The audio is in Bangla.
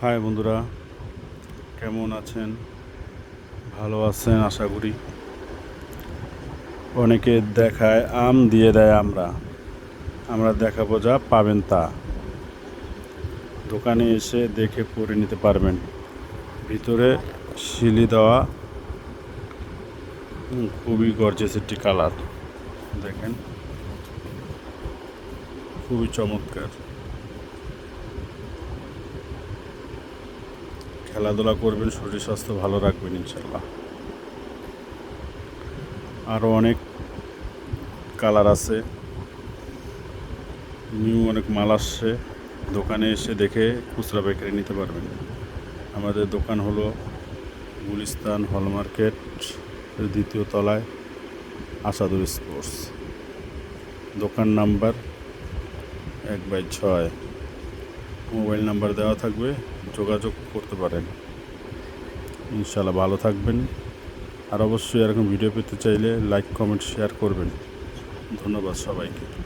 হাই বন্ধুরা, কেমন আছেন? ভালো আছেন, আশা করি। অনেকে দেখায়, আম দিয়ে দেয় আমরা। আমরা দেখাবো যা পাবেন তা। দোকানে এসে দেখে পরে নিতে পারবেন। ভিতরে শিলি দেওয়া। খুবই গর্জেস একটি কালার। দেখেন। খুবই চমৎকার। খেলাধুলা করবেন, শরীর স্বাস্থ্য ভালো রাখবেন ইনশাল্লাহ আরও অনেক কালার আছে। নিউ অনেক মাল আসছে। দোকানে এসে দেখে খুচরা পাইকারি নিতে পারবেন। আমাদের দোকান হলো গুলিস্তান হল মার্কেট দ্বিতীয় তলায় আসাদুর স্পোর্টস। দোকান নাম্বার এক বাই ছয়। মোবাইল নাম্বার দেওয়া থাকবে, যোগাযোগ করতে পারেন। ইনশাল্লাহ ভালো থাকবেন। আর অবশ্যই এরকম ভিডিও পেতে চাইলে লাইক, কমেন্ট, শেয়ার করবেন। ধন্যবাদ সবাইকে।